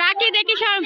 রাখি দেখি সব।